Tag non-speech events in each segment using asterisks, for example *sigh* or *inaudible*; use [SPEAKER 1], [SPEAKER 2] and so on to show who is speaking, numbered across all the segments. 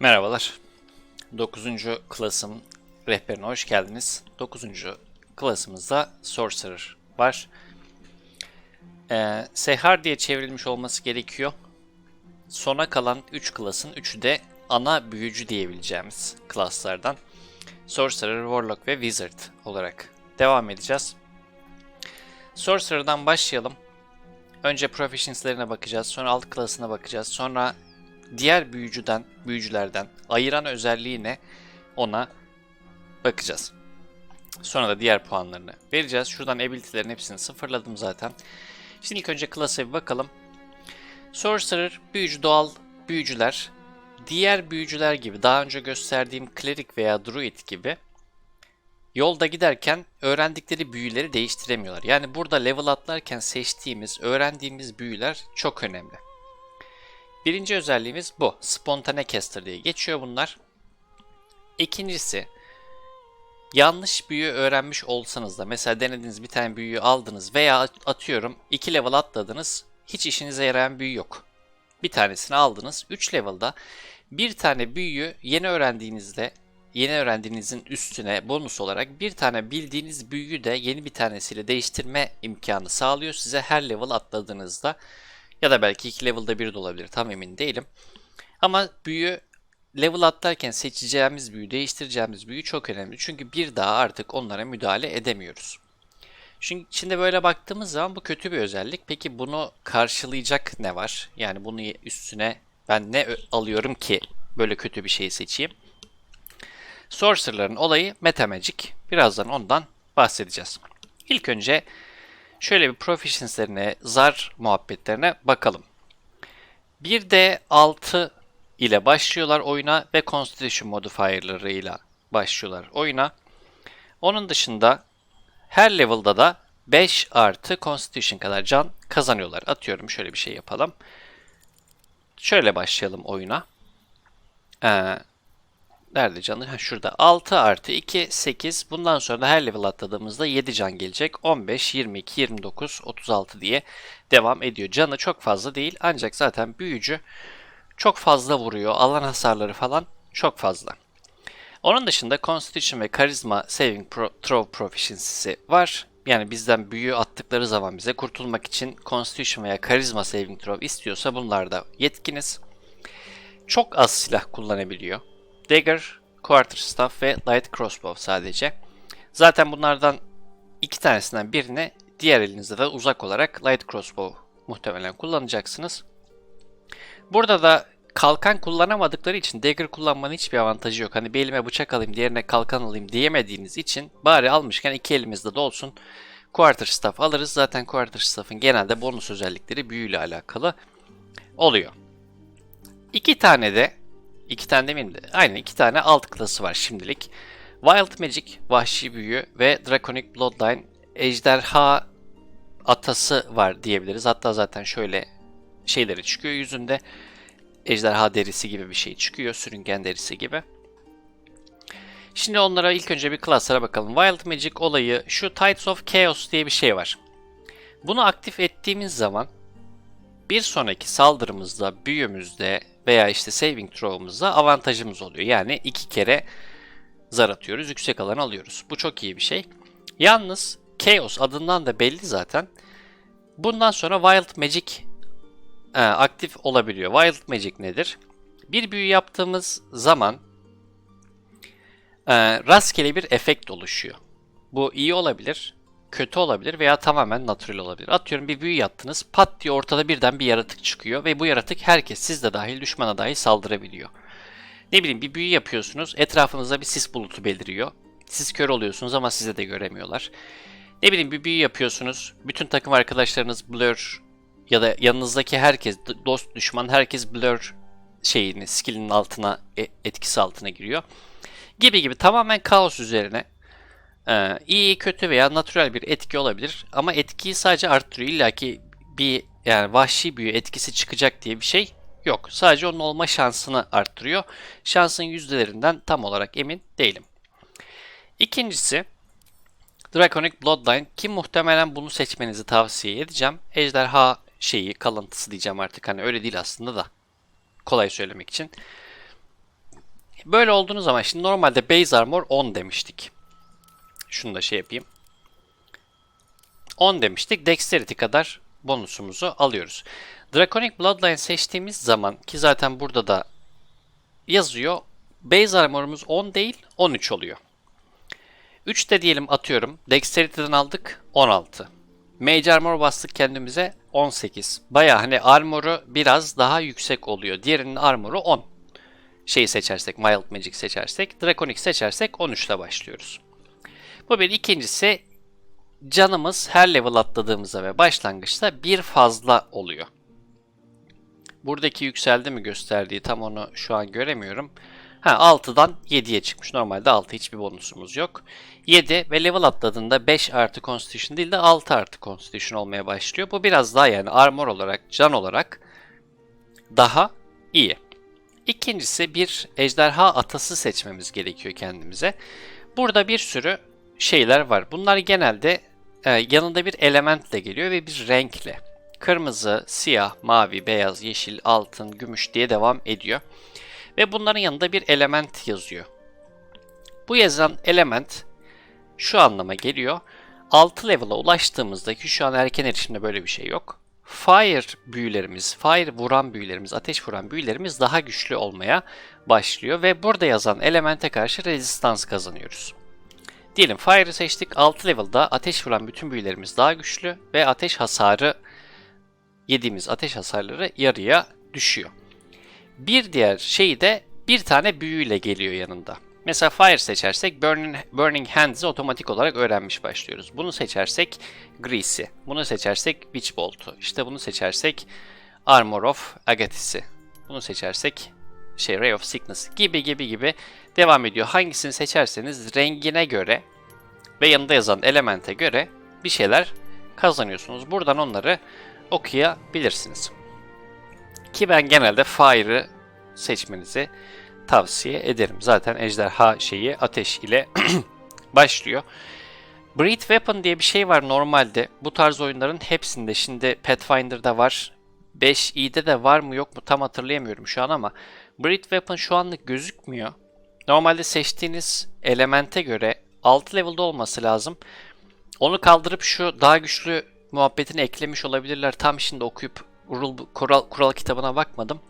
[SPEAKER 1] Merhabalar. 9. klasım rehberine hoş geldiniz. 9. klasımızda Sorcerer var. Ee, Sehar diye çevrilmiş olması gerekiyor. Sona kalan 3 klasın 3'ü de ana büyücü diyebileceğimiz klaslardan. Sorcerer, Warlock ve Wizard olarak devam edeceğiz. Sorcerer'dan başlayalım. Önce proficiency'lerine bakacağız, sonra alt klasına bakacağız, sonra diğer büyücüden, büyücülerden ayıran özelliği ne ona bakacağız. Sonra da diğer puanlarını vereceğiz. Şuradan ability'lerin hepsini sıfırladım zaten. Şimdi ilk önce klasa bir bakalım. Sorcerer, büyücü doğal büyücüler, diğer büyücüler gibi daha önce gösterdiğim klerik veya druid gibi yolda giderken öğrendikleri büyüleri değiştiremiyorlar. Yani burada level atlarken seçtiğimiz, öğrendiğimiz büyüler çok önemli. Birinci özelliğimiz bu. Spontane caster diye geçiyor bunlar. İkincisi yanlış büyü öğrenmiş olsanız da mesela denediğiniz bir tane büyüyü aldınız veya atıyorum 2 level atladınız hiç işinize yarayan büyü yok. Bir tanesini aldınız 3 level'da bir tane büyüyü yeni öğrendiğinizde yeni öğrendiğinizin üstüne bonus olarak bir tane bildiğiniz büyüyü de yeni bir tanesiyle değiştirme imkanı sağlıyor size her level atladığınızda. Ya da belki 2 level'da bir de olabilir. Tam emin değilim. Ama büyü level atlarken seçeceğimiz büyü, değiştireceğimiz büyü çok önemli. Çünkü bir daha artık onlara müdahale edemiyoruz. Şimdi, şimdi böyle baktığımız zaman bu kötü bir özellik. Peki bunu karşılayacak ne var? Yani bunu üstüne ben ne alıyorum ki böyle kötü bir şeyi seçeyim? Sorcerer'ların olayı Metamagic. Birazdan ondan bahsedeceğiz. İlk önce şöyle bir proficiency'lerine, zar muhabbetlerine bakalım. 1D6 ile başlıyorlar oyuna ve Constitution modifier'larıyla başlıyorlar oyuna. Onun dışında her level'da da 5 artı Constitution kadar can kazanıyorlar. Atıyorum şöyle bir şey yapalım. Şöyle başlayalım oyuna. Ee, Nerede canı? Ha, şurada. 6 artı 2, 8. Bundan sonra da her level atladığımızda 7 can gelecek. 15, 22, 29, 36 diye devam ediyor. Canı çok fazla değil. Ancak zaten büyücü çok fazla vuruyor. Alan hasarları falan çok fazla. Onun dışında Constitution ve Charisma Saving Pro, Throw Proficiency'si var. Yani bizden büyü attıkları zaman bize kurtulmak için Constitution veya Charisma Saving Throw istiyorsa bunlarda yetkiniz. Çok az silah kullanabiliyor. Dagger, Quarterstaff ve Light Crossbow sadece. Zaten bunlardan iki tanesinden birini diğer elinizde de uzak olarak Light Crossbow muhtemelen kullanacaksınız. Burada da kalkan kullanamadıkları için dagger kullanmanın hiçbir avantajı yok. Hani bir elime bıçak alayım, diğerine kalkan alayım diyemediğiniz için bari almışken iki elimizde de olsun Quarterstaff alırız. Zaten Quarterstaff'ın genelde bonus özellikleri büyüyle alakalı oluyor. İki tane de İki tane demeyeyim de. Aynen iki tane alt klası var şimdilik. Wild Magic, Vahşi Büyü ve Draconic Bloodline ejderha atası var diyebiliriz. Hatta zaten şöyle şeyleri çıkıyor yüzünde. Ejderha derisi gibi bir şey çıkıyor. Sürüngen derisi gibi. Şimdi onlara ilk önce bir klaslara bakalım. Wild Magic olayı şu Tides of Chaos diye bir şey var. Bunu aktif ettiğimiz zaman bir sonraki saldırımızda, büyümüzde veya işte saving throw'umuzda avantajımız oluyor. Yani iki kere zar atıyoruz, yüksek alan alıyoruz. Bu çok iyi bir şey. Yalnız Chaos adından da belli zaten. Bundan sonra Wild Magic e, aktif olabiliyor. Wild Magic nedir? Bir büyü yaptığımız zaman e, rastgele bir efekt oluşuyor. Bu iyi olabilir, kötü olabilir veya tamamen natural olabilir. Atıyorum bir büyü yaptınız pat diye ortada birden bir yaratık çıkıyor ve bu yaratık herkes siz de dahil düşmana dahil saldırabiliyor. Ne bileyim bir büyü yapıyorsunuz etrafınızda bir sis bulutu beliriyor. Siz kör oluyorsunuz ama size de göremiyorlar. Ne bileyim bir büyü yapıyorsunuz bütün takım arkadaşlarınız blur ya da yanınızdaki herkes dost düşman herkes blur şeyini skill'in altına e, etkisi altına giriyor. Gibi gibi tamamen kaos üzerine ee, iyi, kötü veya natural bir etki olabilir. Ama etkiyi sadece arttırıyor. İlla ki bir yani vahşi büyü etkisi çıkacak diye bir şey yok. Sadece onun olma şansını arttırıyor. Şansın yüzdelerinden tam olarak emin değilim. İkincisi Draconic Bloodline ki muhtemelen bunu seçmenizi tavsiye edeceğim. Ejderha şeyi kalıntısı diyeceğim artık hani öyle değil aslında da kolay söylemek için. Böyle olduğunuz zaman şimdi normalde base armor 10 demiştik. Şunu da şey yapayım. 10 demiştik. Dexterity kadar bonusumuzu alıyoruz. Draconic Bloodline seçtiğimiz zaman ki zaten burada da yazıyor. Base armorumuz 10 değil 13 oluyor. 3 de diyelim atıyorum. Dexterity'den aldık 16. Mage armor bastık kendimize 18. Baya hani armoru biraz daha yüksek oluyor. Diğerinin armoru 10. Şeyi seçersek, Mild Magic seçersek, Draconic seçersek 13 ile başlıyoruz. Bu bir. ikincisi canımız her level atladığımızda ve başlangıçta bir fazla oluyor. Buradaki yükseldi mi gösterdiği tam onu şu an göremiyorum. Ha 6'dan 7'ye çıkmış. Normalde 6 hiçbir bonusumuz yok. 7 ve level atladığında 5 artı constitution değil de 6 artı constitution olmaya başlıyor. Bu biraz daha yani armor olarak, can olarak daha iyi. İkincisi bir ejderha atası seçmemiz gerekiyor kendimize. Burada bir sürü şeyler var. Bunlar genelde e, yanında bir elementle geliyor ve bir renkle. Kırmızı, siyah, mavi, beyaz, yeşil, altın, gümüş diye devam ediyor. Ve bunların yanında bir element yazıyor. Bu yazan element şu anlama geliyor. 6 level'a ulaştığımızda ki şu an erken erişimde böyle bir şey yok. Fire büyülerimiz, fire vuran büyülerimiz, ateş vuran büyülerimiz daha güçlü olmaya başlıyor ve burada yazan elemente karşı rezistans kazanıyoruz. Diyelim Fire'ı seçtik. 6 level'da ateş vuran bütün büyülerimiz daha güçlü ve ateş hasarı yediğimiz ateş hasarları yarıya düşüyor. Bir diğer şey de bir tane büyüyle geliyor yanında. Mesela Fire seçersek Burning, Burning Hands'i otomatik olarak öğrenmiş başlıyoruz. Bunu seçersek Greasy, bunu seçersek Witch Bolt'u, işte bunu seçersek Armor of Agathis'i, bunu seçersek şey Ray of Sickness gibi gibi gibi devam ediyor. Hangisini seçerseniz rengine göre ve yanında yazan elemente göre bir şeyler kazanıyorsunuz. Buradan onları okuyabilirsiniz. Ki ben genelde Fire'ı seçmenizi tavsiye ederim. Zaten ejderha şeyi ateş ile *clears throat* başlıyor. Breed Weapon diye bir şey var normalde. Bu tarz oyunların hepsinde. Şimdi Pathfinder'da var. 5i'de de var mı yok mu tam hatırlayamıyorum şu an ama Breed Weapon şu anlık gözükmüyor. Normalde seçtiğiniz elemente göre 6 level'da olması lazım. Onu kaldırıp şu daha güçlü muhabbetini eklemiş olabilirler. Tam şimdi okuyup rule, kural, kural kitabına bakmadım.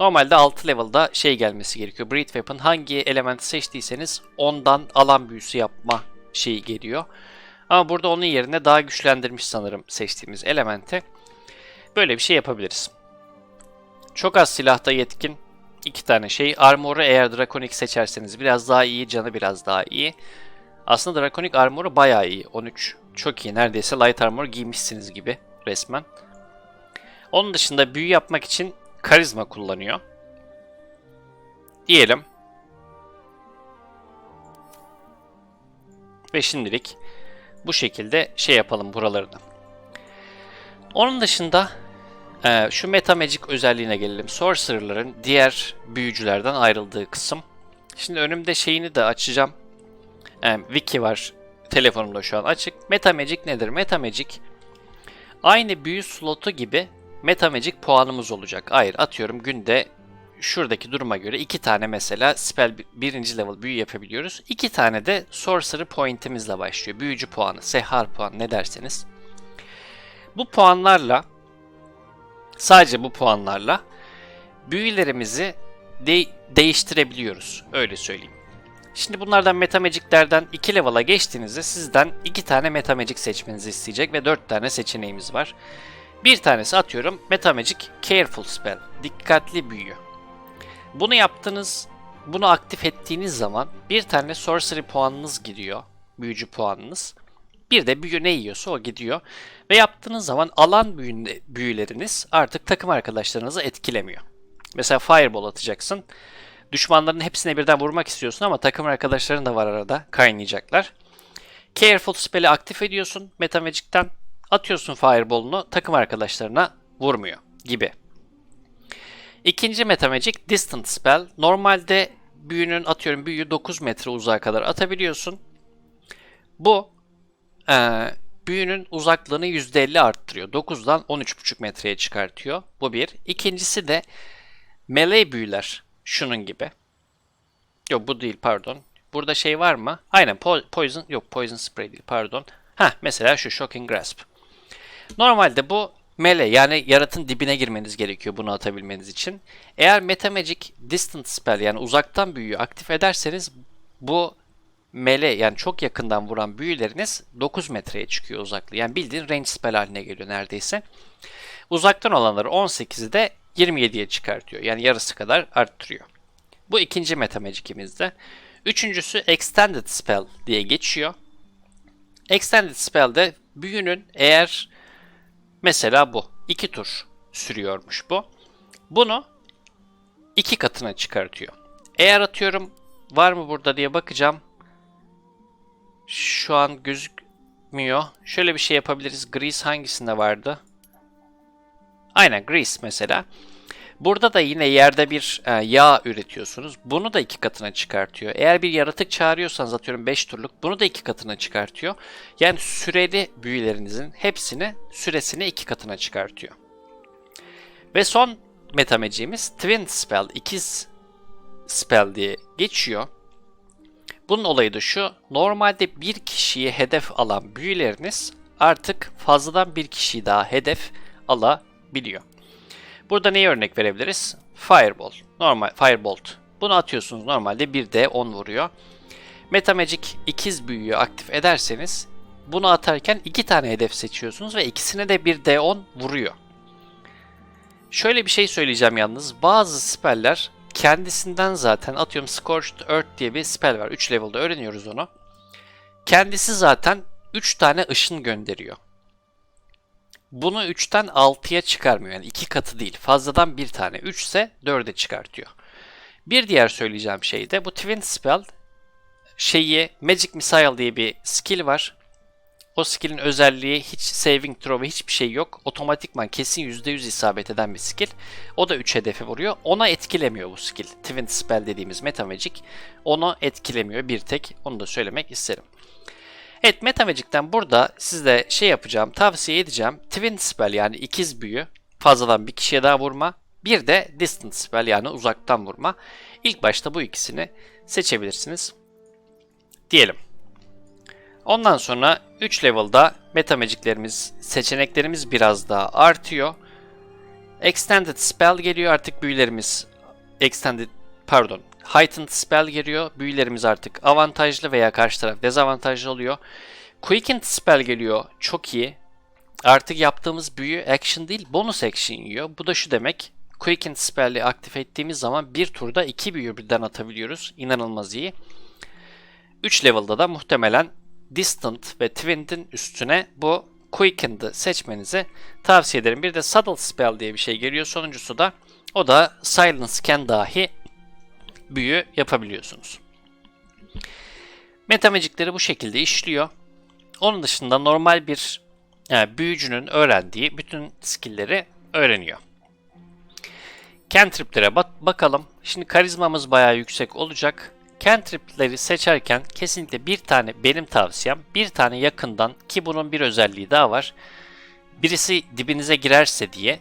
[SPEAKER 1] Normalde 6 level'da şey gelmesi gerekiyor. Breed Weapon hangi elementi seçtiyseniz ondan alan büyüsü yapma şeyi geliyor. Ama burada onun yerine daha güçlendirmiş sanırım seçtiğimiz elemente. Böyle bir şey yapabiliriz. Çok az silahta yetkin iki tane şey. Armor'u eğer Draconic seçerseniz biraz daha iyi, canı biraz daha iyi. Aslında Draconic Armor'u bayağı iyi. 13 çok iyi. Neredeyse Light Armor giymişsiniz gibi resmen. Onun dışında büyü yapmak için karizma kullanıyor. Diyelim. Ve şimdilik bu şekilde şey yapalım buralarını. Onun dışında e, şu Meta Magic özelliğine gelelim. Sorcerer'ların diğer büyücülerden ayrıldığı kısım. Şimdi önümde şeyini de açacağım. E, wiki var telefonumda şu an açık. Meta Magic nedir? Meta Magic aynı büyü slotu gibi Meta Magic puanımız olacak. Hayır atıyorum günde şuradaki duruma göre iki tane mesela spell birinci level büyü yapabiliyoruz. İki tane de sorcery pointimizle başlıyor. Büyücü puanı, sehar puanı ne derseniz. Bu puanlarla sadece bu puanlarla büyülerimizi de değiştirebiliyoruz. Öyle söyleyeyim. Şimdi bunlardan Metamagic'lerden 2 level'a geçtiğinizde sizden 2 tane Metamagic seçmenizi isteyecek ve 4 tane seçeneğimiz var. Bir tanesi atıyorum Metamagic Careful Spell. Dikkatli büyü. Bunu yaptınız, bunu aktif ettiğiniz zaman bir tane Sorcery puanınız gidiyor. Büyücü puanınız. Bir de büyü ne yiyorsa o gidiyor. Ve yaptığınız zaman alan büyüleriniz artık takım arkadaşlarınızı etkilemiyor. Mesela Fireball atacaksın. Düşmanların hepsine birden vurmak istiyorsun ama takım arkadaşların da var arada. Kaynayacaklar. Careful spell'i aktif ediyorsun Metamagic'ten. Atıyorsun Fireball'unu takım arkadaşlarına vurmuyor gibi. İkinci Metamagic Distant Spell. Normalde büyünün atıyorum büyüyü 9 metre uzağa kadar atabiliyorsun. Bu e, büyünün uzaklığını %50 arttırıyor. 9'dan 13,5 metreye çıkartıyor. Bu bir. İkincisi de melee büyüler. Şunun gibi. Yok bu değil pardon. Burada şey var mı? Aynen po- poison yok poison spray değil pardon. Ha mesela şu shocking grasp. Normalde bu melee yani yaratın dibine girmeniz gerekiyor bunu atabilmeniz için. Eğer Metamagic Distant Spell yani uzaktan büyüyü aktif ederseniz bu melee yani çok yakından vuran büyüleriniz 9 metreye çıkıyor uzaklığı. Yani bildiğin range spell haline geliyor neredeyse. Uzaktan olanları 18'i de 27'ye çıkartıyor. Yani yarısı kadar arttırıyor. Bu ikinci metamagic'imizde. Üçüncüsü Extended Spell diye geçiyor. Extended Spell'de büyünün eğer mesela bu iki tur sürüyormuş bu. Bunu iki katına çıkartıyor. Eğer atıyorum var mı burada diye bakacağım. Şu an gözükmüyor. Şöyle bir şey yapabiliriz. Grease hangisinde vardı? Aynen Grease mesela. Burada da yine yerde bir e, yağ üretiyorsunuz. Bunu da iki katına çıkartıyor. Eğer bir yaratık çağırıyorsanız atıyorum 5 turluk bunu da iki katına çıkartıyor. Yani süreli büyülerinizin hepsini süresini iki katına çıkartıyor. Ve son metameciğimiz Twin Spell, ikiz spell diye geçiyor. Bunun olayı da şu. Normalde bir kişiyi hedef alan büyüleriniz artık fazladan bir kişiyi daha hedef alabiliyor. Burada neye örnek verebiliriz? Fireball. Normal Firebolt. Bunu atıyorsunuz normalde 1D 10 vuruyor. Metamagic ikiz büyüyü aktif ederseniz bunu atarken iki tane hedef seçiyorsunuz ve ikisine de 1D10 vuruyor. Şöyle bir şey söyleyeceğim yalnız. Bazı speller kendisinden zaten atıyorum Scorched Earth diye bir spell var. 3 level'da öğreniyoruz onu. Kendisi zaten 3 tane ışın gönderiyor. Bunu 3'ten 6'ya çıkarmıyor. Yani 2 katı değil. Fazladan bir tane. 3 ise 4'e çıkartıyor. Bir diğer söyleyeceğim şey de bu Twin Spell şeyi Magic Missile diye bir skill var. O skill'in özelliği hiç saving throw ve hiçbir şey yok. Otomatikman kesin %100 isabet eden bir skill. O da 3 hedefi vuruyor. Ona etkilemiyor bu skill. Twin Spell dediğimiz Metamagic. Onu etkilemiyor bir tek. Onu da söylemek isterim. Evet Metamagic'ten burada size şey yapacağım, tavsiye edeceğim. Twin Spell yani ikiz büyü. Fazladan bir kişiye daha vurma. Bir de Distant Spell yani uzaktan vurma. İlk başta bu ikisini seçebilirsiniz. Diyelim. Ondan sonra 3 level'da metamagic'lerimiz, seçeneklerimiz biraz daha artıyor. Extended Spell geliyor artık büyülerimiz Extended pardon Heightened Spell geliyor. Büyülerimiz artık avantajlı veya karşı taraf dezavantajlı oluyor. Quickened Spell geliyor. Çok iyi. Artık yaptığımız büyü action değil bonus action yiyor. Bu da şu demek. Quickened Spell'i aktif ettiğimiz zaman bir turda iki büyü birden atabiliyoruz. İnanılmaz iyi. 3 level'da da muhtemelen Distant ve Twin'in üstüne bu Quickened'ı seçmenizi tavsiye ederim. Bir de Saddle Spell diye bir şey geliyor. Sonuncusu da o da Silence Scan dahi büyü yapabiliyorsunuz. Metamagic'leri bu şekilde işliyor. Onun dışında normal bir yani büyücünün öğrendiği bütün skill'leri öğreniyor. Cantrip'lere bak bakalım. Şimdi karizmamız bayağı yüksek olacak. Cantrip'leri seçerken kesinlikle bir tane benim tavsiyem bir tane yakından ki bunun bir özelliği daha var. Birisi dibinize girerse diye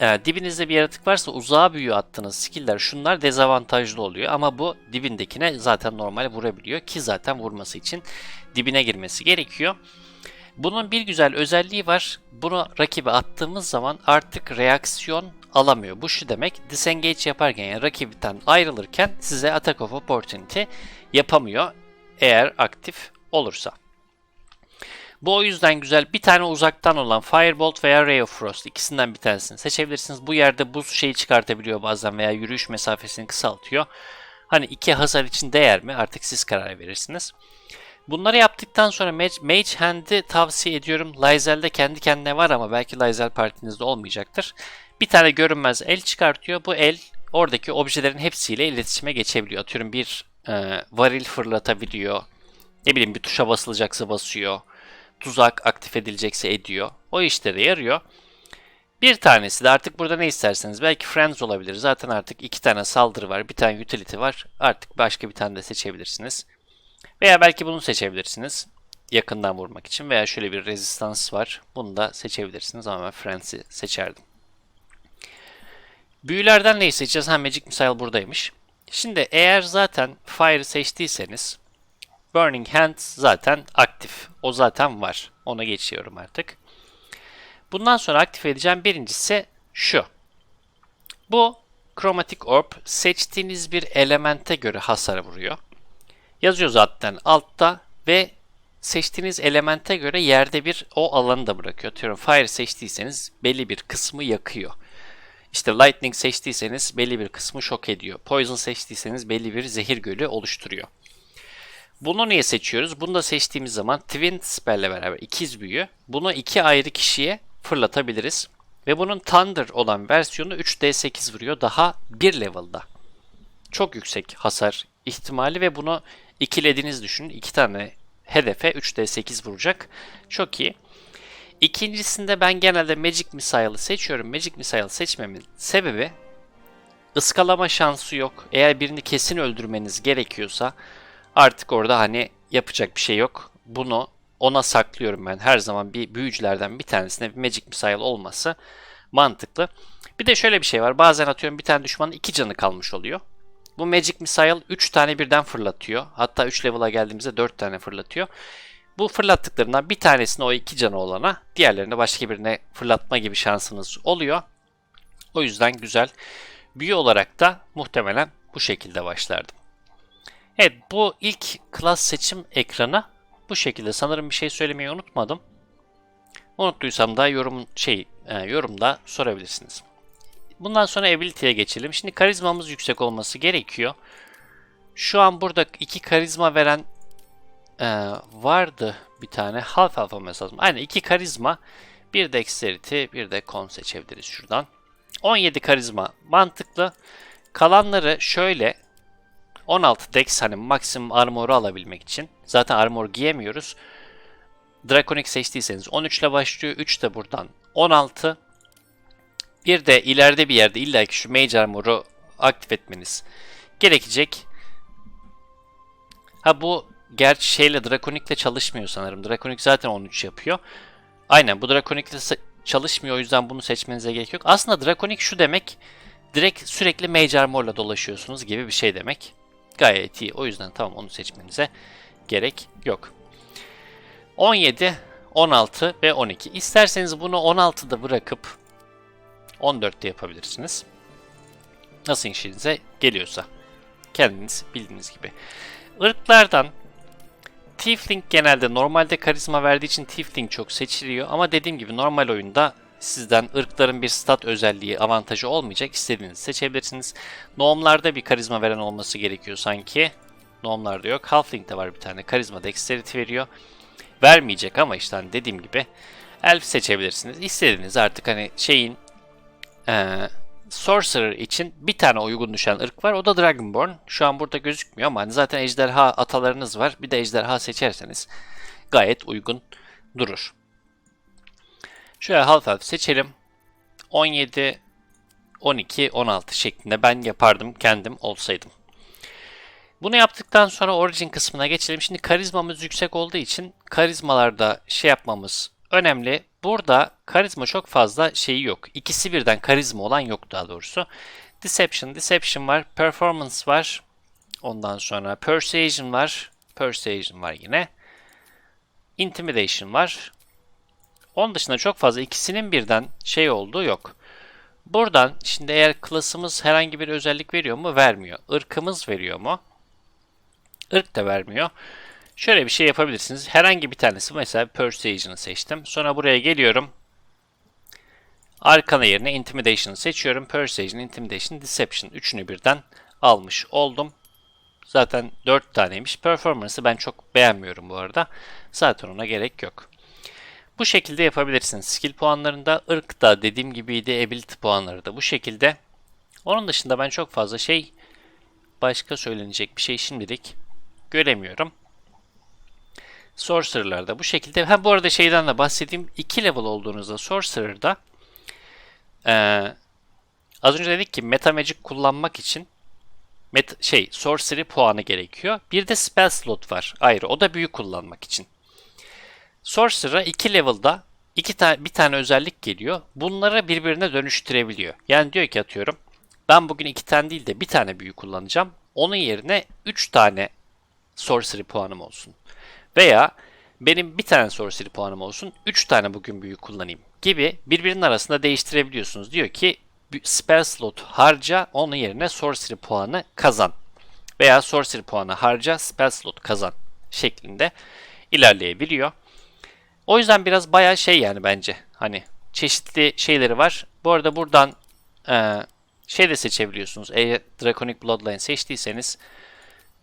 [SPEAKER 1] e, dibinizde bir yaratık varsa uzağa büyü attığınız skill'ler şunlar dezavantajlı oluyor ama bu dibindekine zaten normal vurabiliyor ki zaten vurması için dibine girmesi gerekiyor. Bunun bir güzel özelliği var. Bunu rakibe attığımız zaman artık reaksiyon alamıyor. Bu şu demek disengage yaparken yani rakipten ayrılırken size attack of opportunity yapamıyor eğer aktif olursa. Bu o yüzden güzel. Bir tane uzaktan olan Firebolt veya Ray of Frost ikisinden bir tanesini seçebilirsiniz. Bu yerde buz şeyi çıkartabiliyor bazen veya yürüyüş mesafesini kısaltıyor. Hani iki hasar için değer mi artık siz karar verirsiniz. Bunları yaptıktan sonra Mage, Mage Hand'i tavsiye ediyorum. Lyzel'de kendi kendine var ama belki Lyzel partinizde olmayacaktır. Bir tane görünmez el çıkartıyor. Bu el oradaki objelerin hepsiyle iletişime geçebiliyor. Atıyorum bir e, varil fırlatabiliyor. Ne bileyim bir tuşa basılacaksa basıyor. Tuzak aktif edilecekse ediyor. O işlere yarıyor. Bir tanesi de artık burada ne isterseniz belki Friends olabilir. Zaten artık iki tane saldırı var. Bir tane utility var. Artık başka bir tane de seçebilirsiniz. Veya belki bunu seçebilirsiniz. Yakından vurmak için. Veya şöyle bir rezistans var. Bunu da seçebilirsiniz ama ben Friends'i seçerdim. Büyülerden neyi seçeceğiz? Ha Magic Missile buradaymış. Şimdi eğer zaten Fire seçtiyseniz Burning Hands zaten aktif. O zaten var. Ona geçiyorum artık. Bundan sonra aktif edeceğim birincisi şu. Bu Chromatic Orb seçtiğiniz bir elemente göre hasar vuruyor. Yazıyor zaten altta ve seçtiğiniz elemente göre yerde bir o alanı da bırakıyor. Atıyorum Fire seçtiyseniz belli bir kısmı yakıyor. İşte Lightning seçtiyseniz belli bir kısmı şok ediyor. Poison seçtiyseniz belli bir zehir gölü oluşturuyor. Bunu niye seçiyoruz? Bunu da seçtiğimiz zaman Twin Spell'le beraber ikiz büyü. Bunu iki ayrı kişiye fırlatabiliriz. Ve bunun Thunder olan versiyonu 3d8 vuruyor. Daha bir level'da. Çok yüksek hasar ihtimali ve bunu ikilediğiniz düşünün. İki tane hedefe 3d8 vuracak. Çok iyi. İkincisinde ben genelde Magic Missile'ı seçiyorum. Magic Missile seçmemin sebebi ıskalama şansı yok. Eğer birini kesin öldürmeniz gerekiyorsa artık orada hani yapacak bir şey yok. Bunu ona saklıyorum ben. Her zaman bir büyücülerden bir tanesine bir Magic Missile olması mantıklı. Bir de şöyle bir şey var. Bazen atıyorum bir tane düşmanın iki canı kalmış oluyor. Bu Magic Missile 3 tane birden fırlatıyor. Hatta 3 level'a geldiğimizde 4 tane fırlatıyor. Bu fırlattıklarından bir tanesini o iki canı olana, diğerlerini başka birine fırlatma gibi şansınız oluyor. O yüzden güzel. Büyü olarak da muhtemelen bu şekilde başlardım. Evet bu ilk klas seçim ekranı bu şekilde. Sanırım bir şey söylemeyi unutmadım. Unuttuysam da yorum şey e, yorumda sorabilirsiniz. Bundan sonra ability'ye geçelim. Şimdi karizmamız yüksek olması gerekiyor. Şu an burada iki karizma veren e, vardı bir tane. Half half olması lazım. Aynen iki karizma. Bir dexterity, bir de con seçebiliriz şuradan. 17 karizma mantıklı. Kalanları şöyle 16 dex hani maksimum armor'u alabilmek için. Zaten armor giyemiyoruz. Draconic seçtiyseniz 13 ile başlıyor. 3 de buradan 16. Bir de ileride bir yerde illaki şu Mage Armor'u aktif etmeniz gerekecek. Ha bu gerçi şeyle Draconic'le çalışmıyor sanırım. Draconic zaten 13 yapıyor. Aynen bu Draconic'le çalışmıyor o yüzden bunu seçmenize gerek yok. Aslında Draconic şu demek direkt sürekli Mage Armor'la dolaşıyorsunuz gibi bir şey demek. Gayet iyi. O yüzden tamam onu seçmenize gerek yok. 17, 16 ve 12. İsterseniz bunu 16'da bırakıp 14'te yapabilirsiniz. Nasıl işinize geliyorsa. Kendiniz bildiğiniz gibi. Irklardan Tiefling genelde normalde karizma verdiği için Tiefling çok seçiliyor ama dediğim gibi normal oyunda sizden ırkların bir stat özelliği avantajı olmayacak. İstediğinizi seçebilirsiniz. Gnome'larda bir karizma veren olması gerekiyor sanki. Gnome'larda yok. Halfling'de var bir tane karizma dexterity veriyor. Vermeyecek ama işte hani dediğim gibi elf seçebilirsiniz. İstediğiniz artık hani şeyin ee, Sorcerer için bir tane uygun düşen ırk var. O da Dragonborn. Şu an burada gözükmüyor ama hani zaten ejderha atalarınız var. Bir de ejderha seçerseniz gayet uygun durur. Şöyle half elf seçelim. 17, 12, 16 şeklinde ben yapardım kendim olsaydım. Bunu yaptıktan sonra origin kısmına geçelim. Şimdi karizmamız yüksek olduğu için karizmalarda şey yapmamız önemli. Burada karizma çok fazla şeyi yok. İkisi birden karizma olan yok daha doğrusu. Deception, Deception var. Performance var. Ondan sonra Persuasion var. Persuasion var yine. Intimidation var. Onun dışında çok fazla ikisinin birden şey olduğu yok. Buradan şimdi eğer klasımız herhangi bir özellik veriyor mu? Vermiyor. Irkımız veriyor mu? Irk da vermiyor. Şöyle bir şey yapabilirsiniz. Herhangi bir tanesi mesela Persuasion'ı seçtim. Sonra buraya geliyorum. Arkana yerine Intimidation'ı seçiyorum. Persuasion, Intimidation, Deception. Üçünü birden almış oldum. Zaten 4 taneymiş. Performance'ı ben çok beğenmiyorum bu arada. Zaten ona gerek yok. Bu şekilde yapabilirsiniz. Skill puanlarında ırk da dediğim gibiydi. Ability puanları da bu şekilde. Onun dışında ben çok fazla şey başka söylenecek bir şey şimdilik göremiyorum. Sorcerer'larda bu şekilde. Ha bu arada şeyden de bahsedeyim. 2 level olduğunuzda Sorcerer'da ee, az önce dedik ki Meta Magic kullanmak için met şey Sorcery puanı gerekiyor. Bir de Spell slot var ayrı. O da büyük kullanmak için. Sorcerer'a 2 level'da iki tane bir tane özellik geliyor. Bunları birbirine dönüştürebiliyor. Yani diyor ki atıyorum ben bugün iki tane değil de bir tane büyü kullanacağım. Onun yerine 3 tane sorcery puanım olsun. Veya benim bir tane sorcery puanım olsun, 3 tane bugün büyü kullanayım gibi birbirinin arasında değiştirebiliyorsunuz. Diyor ki spell slot harca, onun yerine sorcery puanı kazan. Veya sorcery puanı harca, spell slot kazan şeklinde ilerleyebiliyor. O yüzden biraz bayağı şey yani bence. Hani çeşitli şeyleri var. Bu arada buradan e, şey de seçebiliyorsunuz. Eğer Draconic Bloodline seçtiyseniz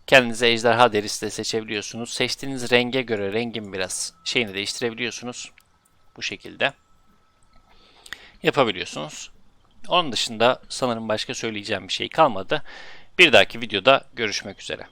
[SPEAKER 1] kendinize ejderha derisi de seçebiliyorsunuz. Seçtiğiniz renge göre rengin biraz şeyini değiştirebiliyorsunuz. Bu şekilde yapabiliyorsunuz. Onun dışında sanırım başka söyleyeceğim bir şey kalmadı. Bir dahaki videoda görüşmek üzere.